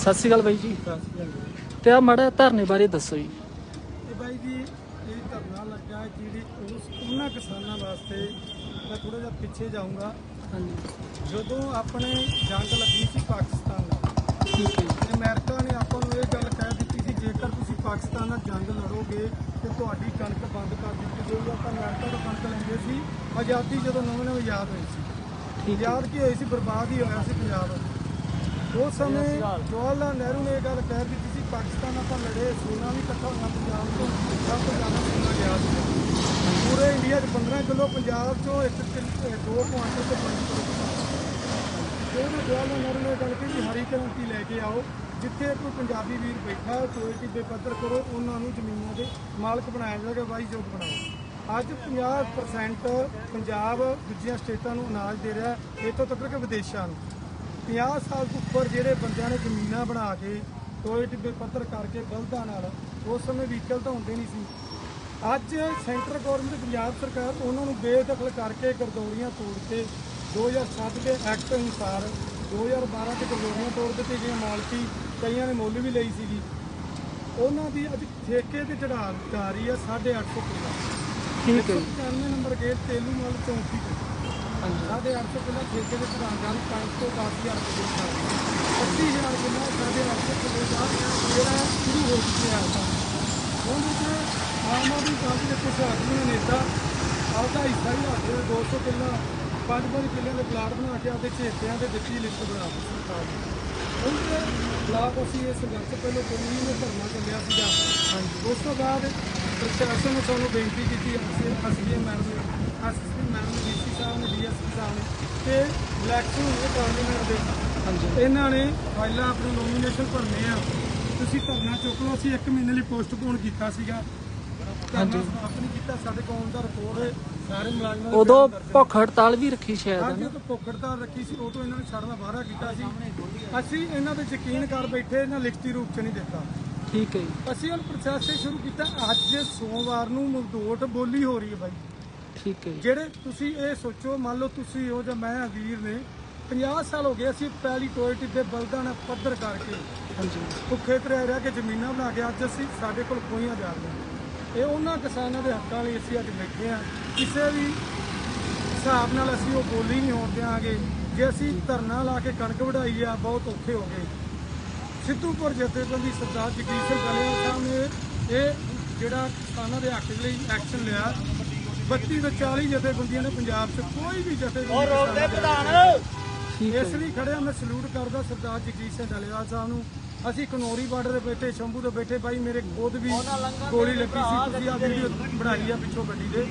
ਸਤਿ ਸ਼੍ਰੀ ਅਕਾਲ ਬਾਈ ਜੀ। ਤੇ ਆ ਮਾੜਾ ਧਰਨੇ ਬਾਰੇ ਦੱਸੋ ਜੀ। ਇਹ ਬਾਈ ਜੀ ਇਹ ਧਰਨਾ ਲੱਗਾ ਜਿਹੜੀ ਉਸ ਉਹਨਾਂ ਕਿਸਾਨਾਂ ਵਾਸਤੇ ਮੈਂ ਥੋੜਾ ਜਿਹਾ ਪਿੱਛੇ ਜਾਊਂਗਾ। ਹਾਂਜੀ। ਜਦੋਂ ਆਪਣੇ ਜੰਗ ਲੱਗੀ ਸੀ ਪਾਕਿਸਤਾਨ ਨਾਲ ਤੇ ਅਮਰੀਕਾ ਨੇ ਆਪਾਂ ਨੂੰ ਇਹ ਗੱਲ ਕਹਿ ਦਿੱਤੀ ਸੀ ਜੇਕਰ ਤੁਸੀਂ ਪਾਕਿਸਤਾਨ ਨਾਲ ਜੰਗ ਲੜੋਗੇ ਤੇ ਤੁਹਾਡੀ ਕਣਕ ਬੰਦ ਕਰ ਦਿੱਤੀ ਜਾਊਗੀ ਆਪਾਂ ਅਮਰੀਕਾ ਤੋਂ ਕਣਕ ਲੈਂਦੇ ਸੀ ਆਜ਼ਾਦੀ ਜਦੋਂ ਨਵੇਂ ਨਵੇਂ ਆਜ਼ਾਦ ਹੋਈ ਸੀ। ਆਜ਼ਾਦ ਕੀ ਹੋਈ ਸੀ? ਬਰਬਾਦ ਹੀ ਹੋਇਆ ਸੀ ਪੰਜਾਬ ਉਸ ਸਮੇਂ ਜਵਾਹਰ ਲਾਲ ਨਹਿਰੂ ਨੇ ਇਹ ਗੱਲ ਕਹਿ ਦਿੱਤੀ ਸੀ, ਪਾਕਿਸਤਾਨ ਆਪਾਂ ਲੜੇ, ਸੋਨਾ ਵੀ ਇਕੱਠਾ ਹੋਇਆ ਪੰਜਾਬ ਤੋਂ, ਸਭ ਤੋਂ ਜ਼ਿਆਦਾ ਸੋਨਾ ਗਿਆ ਸੀ। ਪੂਰੇ ਇੰਡੀਆ 'ਚ 15 ਕਿਲੋ, ਪੰਜਾਬ 'ਚੋਂ ਇੱਕ ਕਿਲੋ, ਅਹ ਦੋ ਕੁਆਂਟਲ ਤੋਂ 5 ਕਿਲੋ। ਤੇ ਜਵਾਹਰ ਲਾਲ ਨਹਿਰੂ ਨੇ ਇਹ ਗੱਲ ਕਹੀ ਹਰੀ ਕ੍ਰਾਂਤੀ ਲੈ ਕੇ ਆਓ, ਜਿੱਥੇ ਕੋਈ ਪੰਜਾਬੀ ਵੀਰ ਬੈਠਾ ਹੈ ਟੋਏ ਟਿੱਬੇ ਪੱਧਰ ਕਰੋ, ਉਹਨਾਂ ਨੂੰ ਜ਼ਮੀਨਾਂ ਦੇ ਮਾਲਕ ਬਣਾਇਆ ਜਾਏਗਾ ਵਾਈਯੋਗ ਬਣਾਓ। ਅੱਜ 50% ਪੰਜਾਬ ਦੂਜੀਆਂ ਸਟੇਟਾਂ ਨੂੰ ਅਨਾਜ ਦੇ ਰਿਹਾ, ਇੱਥੋਂ ਤੱਕ ਕਿ ਵਿਦੇਸ਼ਾਂ ਨੂੰ। 50 ਸਾਲ ਤੋਂ ਉੱਪਰ ਜਿਹੜੇ ਬੰਦਿਆਂ ਨੇ ਜ਼ਮੀਨਾਂ ਬਣਾ ਕੇ ਟੋਏ ਟਿੱਬੇ ਪੱਧਰ ਕਰਕੇ ਬਲਦਾਂ ਨਾਲ ਉਸ ਸਮੇਂ ਵਹੀਕਲ ਤਾਂ ਹੁੰਦੇ ਨਹੀਂ ਸੀ। ਅੱਜ ਸੈਂਟਰ ਗਵਰਨਮੈਂਟ ਪੰਜਾਬ ਸਰਕਾਰ ਉਹਨਾਂ ਨੂੰ ਬੇਦਖਲ ਕਰਕੇ ਗਰਦੌਰੀਆਂ ਤੋੜ ਕੇ 2007 ਦੇ ਐਕਟ ਅਨੁਸਾਰ 2012 ਚ ਗਰਦੌਰੀਆਂ ਤੋੜ ਦਿੱਤੀ ਗਈਆਂ ਮਾਲਕੀ ਕਈਆਂ ਨੇ ਮੁੱਲ ਵੀ ਲਈ ਸੀਗੀ। ਉਹਨਾਂ ਦੀ ਅੱਜ ਠੇਕੇ ਤੇ ਚੜਾ ਜਾ ਰਹੀ ਆ 850 ਕਿੱਲਾ ਠੀਕ ਹੈ ਜੀ। 95 ਨੰਬਰ ਗੇਟ ਤੇਲੂ ਮਲ ਚੌਂਕੀ ਤੇ। ਸਾਢੇ 800 ਕਿੱਲਾ ਠੇਕੇ ਦੇ ਚੜਾ ਜਾਣ 5 ਤੋਂ 10000 ਰੁਪਏ ਦੇ ਹਿਸਾਬ 20000 ਕਿੱਲਾ ਸਾਢੇ 800 ਕਿੱਲੇ ਦਾ ਜਿਹੜਾ ਸ਼ੁਰੂ ਹੋ ਚੁੱਕਿਆ ਹੈ ਉਹਦੇ ਚ ਆਮ ਆਦਮੀ ਪਾਰਟੀ ਦੇ ਕੁਝ ਆਦਮੀ ਨੇਤਾ ਆਪਦਾ ਹਿੱਸਾ ਹੀ ਰੱਖਦੇ ਨੇ 200 ਕਿੱਲਾ ਪੰਜ ਪੰਜ ਕਿੱਲੇ ਦੇ ਪਲਾਟ ਬਣਾ ਕੇ ਆਪਦੇ ਚੇਤਿਆਂ ਦੇ ਵਿੱਚ ਲਿਸਟ ਬਣਾ ਦਿੱਤੀ ਸਰਕਾਰ ਨੇ। ਉਹਦੇ ਖਿਲਾਫ ਅਸੀਂ ਇਹ ਸੰਘਰਸ਼ ਪਹਿਲਾਂ ਨਹੀਂ ਧਰਨਾ ਚੱਲਿਆ ਸੀਗਾ। ਹਾਂਜੀ। ਉਸ ਤੋਂ ਬਾਅਦ ਪ੍ਰਸ਼ਾਸਨ ਨੇ ਸਾਨੂੰ ਬੇਨਤੀ ਕੀਤੀ ਅਸੀਂ ਐਸਡੀਐਮ ਮੈਡਮ ਨੇ ਐਸਐਸਪੀ ਮੈਡਮ ਡੀਸੀ ਸਾਹਿਬ ਨੇ ਡੀਐਸਪੀ ਸਾਹਿਬ ਨੇ ਤੇ ਇਲੈਕਸ਼ਨ ਹੋਏ ਪਾਰਲੀਮੈਂਟ ਦੇ। ਹਾਂਜੀ। ਇਹਨਾਂ ਨੇ ਫਾਈਲਾਂ ਆਪਣੀ ਨੋਮੀਨੇਸ਼ਨ ਭਰਨੇ ਆ। ਤੁਸੀਂ ਧਰਨਾ ਚੁੱਕ ਲਓ ਅਸੀਂ 1 ਮਹੀਨੇ ਲਈ ਪੋਸਟਪੋਨ ਕੀਤਾ ਸੀਗਾ। ਧਰਨਾ ਸਮਾਪਤ ਨਹੀਂ ਕੀਤਾ ਸਾਡੇ ਕੋਲ ਦਾ ਰਿਪੋਰਟ ਸਾਰੇ ਮੁਲਾਜ਼ਮਾਂ ਦੇ ਉਦੋਂ ਬਿਆਨ ਦਰਜ ਭੁੱਖ ਹੜਤਾਲ ਵੀ ਰੱਖੀ ਸ਼ਾਇਦ ਸੀ ਇਹਨਾਂ ਨੇ ਬਾਹਰਾ ਕੀਤਾ ਸੀ। ਅਸੀਂ ਇਹਨਾਂ ਤੇ ਯਕੀਨ ਕਰ ਬੈਠੇ ਇਹਨਾਂ ਲਿਖਤੀ ਰੂਪ ਚ ਨਹੀਂ ਦਿੱਤਾ। ਠੀਕ ਹੈ ਜੀ। ਅਸੀਂ ਹੁਣ ਪ੍ਰੋਸੈਸ ਸ਼ੁਰੂ ਕੀਤਾ। ਅੱਜ ਸੋਮਵਾਰ ਨੂੰ ਮਗਦੋਟ ਬੋਲੀ ਹੋ ਰਹੀ ਹੈ ਬਾਈ। ਠੀਕ ਹੈ ਜੀ। ਜਿਹੜੇ ਤੁਸੀਂ ਇਹ ਸੋਚੋ ਮੰਨ ਲਓ ਤੁਸੀਂ ਹੋ ਜਾਂ ਮੈਂ ਵੀਰ ਨੇ 50 ਸਾਲ ਹੋ ਗਏ ਅਸੀਂ ਪਹਿਲੀ ਟੋਏ ਟਿੱਬੇ ਬਲਦਾਂ ਨਾਲ ਪੱਧਰ ਕਰਕੇ ਹਾਂਜੀ। ਭੁੱਖੇ ਤਰੇ ਰਹਿ ਕੇ ਜ਼ਮੀਨਾਂ ਬਣਾ ਕੇ ਅੱਜ ਅਸੀਂ ਸਾਡੇ ਕੋਲ ਕੋਈ ਆਜ਼ਾਦ ਨਹੀਂ ਇਹ ਉਹਨਾਂ ਕਿਸਾਨਾਂ ਦੇ ਹੱਕਾਂ ਲਈ ਅਸੀਂ ਅੱਜ ਬੈਠੇ ਆ ਕਿਸੇ ਵੀ ਹਿਸਾਬ ਨਾਲ ਅਸੀਂ ਉਹ ਬੋਲੀ ਨਹੀਂ ਹੋਣ ਦਿਆਂਗੇ। ਜੇ ਅਸੀਂ ਧਰਨਾ ਲਾ ਕੇ ਕਣਕ ਵਢਾਈ ਆ ਬਹੁਤ ਔਖੇ ਹੋ ਗਏ। ਸਿੱਧੂਪੁਰ ਜਥੇਬੰਦੀ ਸਰਦਾਰ ਜਗਦੀਸ਼ ਸਿੰਘ ਗਲੇਵਾਲ ਸਾਹਿਬ ਨੇ ਇਹ ਜਿਹੜਾ ਕਿਸਾਨਾਂ ਦੇ ਹੱਕ ਲਈ ਐਕਸ਼ਨ ਲਿਆ 32 ਤੋਂ 40 ਜਥੇਬੰਦੀਆਂ ਨੇ ਪੰਜਾਬ 'ਚ ਕੋਈ ਵੀ ਜਥੇਬੰਦੀ ਕਿਸਾਨਾਂ ਦੇ ਠੀਕ ਹੈ। ਇਸ ਲਈ ਖੜਿਆ ਮੈਂ ਸਲੂਟ ਕਰਦਾ ਸਰਦਾਰ ਜਗਜੀਤ ਸਿੰਘ ਡਲੇਵਾਲ ਸਾਹਿਬ ਨੂੰ। ਅਸੀਂ ਕਨੌਰੀ ਬਾਰਡਰ ਤੇ ਬੈਠੇ ਸ਼ੰਭੂ ਤੇ ਬੈਠੇ ਬਾਈ ਮੇਰੇ ਖੁਦ ਵੀ ਗੋਲੀ ਲੱਗੀ ਸੀ ਤੁਸੀਂ ਆ ਵੀਡੀਓ ਬਣਾਈ ਆ ਪਿੱਛੋਂ ਗੱਡੀ ਦੇ।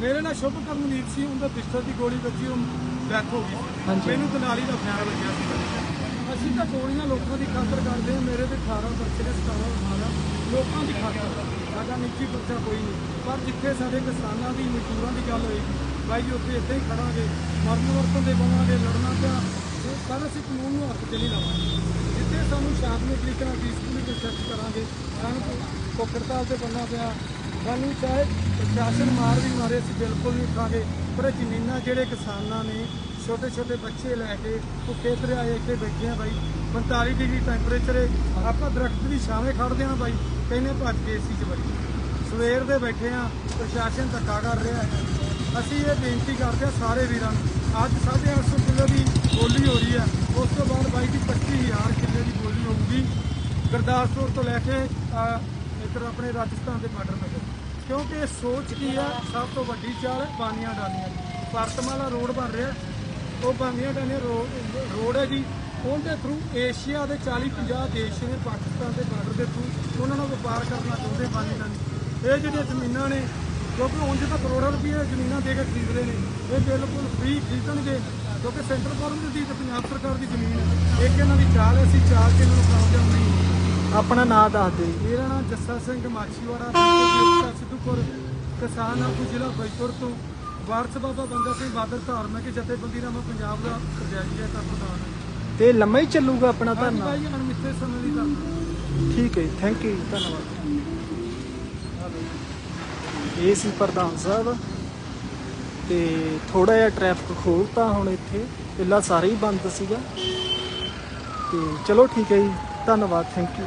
ਮੇਰੇ ਨਾਲ ਸ਼ੁਭ ਕਰਮਨੀਤ ਸੀ ਉਹਦਾ ਪਿਸਤਲ ਦੀ ਗੋਲੀ ਵੱਜੀ ਉਹ ਡੈਥ ਹੋ ਗਈ। ਮੈਨੂੰ ਦਨਾਲੀ ਦਾ ਫੈਰ ਲੱਗਿਆ ਸੀ। ਅਸੀਂ ਤਾਂ ਗੋਲੀਆਂ ਲੋਕਾਂ ਦੀ ਖਾਤਰ ਕਰਦੇ ਹਾਂ ਮੇਰੇ ਤੇ 18 ਬੱਚੇ ਨੇ 17 18 ਲੋਕਾਂ ਦੀ ਖਾਤਰ। ਸਾਡਾ ਨਿੱਜੀ ਬੱਚਾ ਕੋਈ ਨਹੀਂ। ਪਰ ਜਿੱਥੇ ਸਾਡੇ ਕਿਸਾਨਾਂ ਦੀ, ਮਜ਼ਦੂਰਾਂ ਦੀ ਗੱਲ ਹੋਏਗੀ, ਬਾਈ ਉੱਥੇ ਇੱਥੇ ਹੀ ਖੜਾਂਗੇ, ਮਰਨ ਵਰਤਨ ਦੇ ਬਵਾਂਗੇ ਲੜਨਾ ਪਿਆ, ਉਹ ਪਰ ਅਸੀਂ ਕਾਨੂੰਨ ਨੂੰ ਹੱਥ 'ਚ ਨਹੀਂ ਲਾਵਾਂਗੇ। ਜਿੱਥੇ ਸਾਨੂੰ ਸ਼ਾਂਤਮਈ ਤਰੀਕੇ ਨਾਲ ਪੀਸਫੁਲੀ ਪ੍ਰੋਟੈਕਟ ਕਰਾਂਗੇ ਸਾਨੂੰ ਕੋਕੜਤਾਲ ਤੇ ਬੰਨਾ ਪਿਆ ਸਾਨੂੰ ਚਾਹੇ ਪ੍ਰਸ਼ਾਸਨ ਮਾਰ ਵੀ ਮਾਰੇ ਅਸੀਂ ਬਿਲਕੁਲ ਨਹੀਂ ਉਠਾਂਗੇ, ਪਰ ਇਹ ਜ਼ਮੀਨਾਂ ਜਿਹੜੇ ਕਿਸਾਨਾਂ ਨੇ ਛੋਟੇ ਛੋਟੇ ਬੱਚੇ ਲੈ ਕੇ ਭੁੱਖੇ ਦਰਿਆਏ ਇੱਥੇ ਬੈਠੇ ਆ ਬਾਈ। 45 ਡਿਗਰੀ ਟੈਂਪਰੇਚਰ ਹੈ, ਆਪਾਂ ਦਰਖਤ ਦੀ ਛਾਵੇਂ ਖੜਦੇ ਆ ਬਾਈ, ਕਹਿੰਦੇ ਭੱਜ ਕੇ ਏਸੀ 'ਚ ਬੜੀ ਸਵੇਰ ਦੇ ਬੈਠੇ ਆ ਪ੍ਰਸ਼ਾਸਨ ਧੱਕਾ ਕਰ ਰਿਹਾ ਹੈ। ਅਸੀਂ ਇਹ ਬੇਨਤੀ ਕਰਦੇ ਆ ਸਾਰੇ ਵੀਰਾਂ ਨੂੰ, ਅੱਜ 850 ਕਿਲੋ ਦੀ ਬੋਲੀ ਹੋ ਰਹੀ ਹੈ, ਉਸ ਤੋਂ ਬਾਅਦ ਬਾਈ ਦੀ 25000 ਕਿੱਲੇ ਦੀ ਬੋਲੀ ਹੋਊਗੀ। ਗੁਰਦਾਸਪੁਰ ਤੋਂ ਲੈ ਕੇ ਇੱਧਰ ਆਪਣੇ ਰਾਜਸਥਾਨ ਦੇ ਬਾਰਡਰ ਤੱਕ। ਕਿਉਂਕਿ ਸੋਚ ਕੀ ਆ? ਸਭ ਤੋਂ ਵੱਡੀ ਚਾਲ ਹੈ ਬਾਨੀਆਂ ਡਾਲੀਆਂ ਦੀ। ਭਾਰਤਮਾਲਾ ਰੋਡ ਬਣ ਰਿਹਾ। ਉਹ ਬਾਨੀਆਂ ਡਾਲੀਆਂ ਰੋ- ਰੋਡ ਹੈ ਜੀ। ਉਹਦੇ ਥਰੂ ਏਸ਼ੀਆ ਦੇ 40 50 ਦੇਸ਼ ਨੇ ਪਾਕਿਸਤਾਨ ਦੇ ਬਾਰਡਰ ਦੇ ਥਰੂ ਉਹਨਾਂ ਨਾਲ ਵਪਾਰ ਕਰਨਾ ਚਾਹੁੰਦੇ ਬਾਨੀ ਡਾਲੀ ਇਹ ਜਿਹੜੀਆਂ ਜ਼ਮੀਨਾਂ ਨੇ, ਕਿਉਂਕਿ ਉਂਝ ਤਾਂ ਕਰੋੜਾਂ ਰੁਪਏ ਜ਼ਮੀਨਾਂ ਦੇ ਕੇ ਖਰੀਦ ਰਹੇ ਨੇ। ਇਹ ਬਿਲਕੁਲ ਫ੍ਰੀ ਖਰੀਦਣਗੇ, ਕਿਉਂਕਿ ਸੈਂਟਰ ਗਵਰਨਮੈਂਟ ਦੀ ਤੇ ਪੰਜਾਬ ਸਰਕਾਰ ਦੀ ਜ਼ਮੀਨ ਹੈ। ਇੱਕ ਇਹਨਾਂ ਦੀ ਚਾਲ ਹੈ, ਅਸੀਂ ਚਾਲ ਕੇ ਇਹਨਾਂ ਨੂੰ ਕਾਮਯਾਬ ਨਹੀਂ ਆਪਣਾ ਨਾਮ ਦੱਸ ਦਿਓ। ਜੀ ਮੇਰਾ ਨਾਮ ਜੱਸਾ ਸਿੰਘ ਮਾਛੀਵਾੜਾ। ਪਿੰਡ ਸਿੱਧੂਪੁਰ ਕਿਸਾਨ ਆਗੂ ਜ਼ਿਲ੍ਹਾ ਫੈਜ਼ਪੁਰ ਤੋਂ। ਵਾਰਸ ਬਾਬਾ ਬੰਦਾ ਸਿੰਘ ਬਾਦਰ ਧਾਰਮਿਕ ਜਥੇਬੰਦੀ ਦਾ ਮੈਂ ਪੰਜਾਬ ਦਾ ਪ੍ਰਧਾਨ ਹੈ ਤਾਂ ਪ੍ਰਧਾਨ ਹਾਂ। ਤੇ ਲੰਮਾ ਹੀ ਚੱਲੂਗਾ ਆਪਣਾ ਹਾਂਜੀ ਧਰਨਾ ਭਾਈ ਅਣਮਿੱਥੇ ਸਮੇਂ ਲਈ ਧੰਨਵਾਦ ਠੀਕ ਹੈ ਥੈਂਕ ਯੂ ਧੰਨਵਾਦ। ਇਹ ਸੀ ਪ੍ਰਧਾਨ ਸਾਹਿਬ। ਤੇ ਥੋੜਾ ਜਿਹਾ ਟ੍ਰੈਫਿਕ ਖੋਲਤਾ ਹੁਣ ਇੱਥੇ ਪਹਿਲਾਂ ਸਾਰੇ ਹੀ ਬੰਦ ਸੀਗਾ। ਤੇ ਚਲੋ ਠੀਕ ਹੈ ਜੀ ਧੰਨਵਾਦ ਥੈਂਕ ਯੂ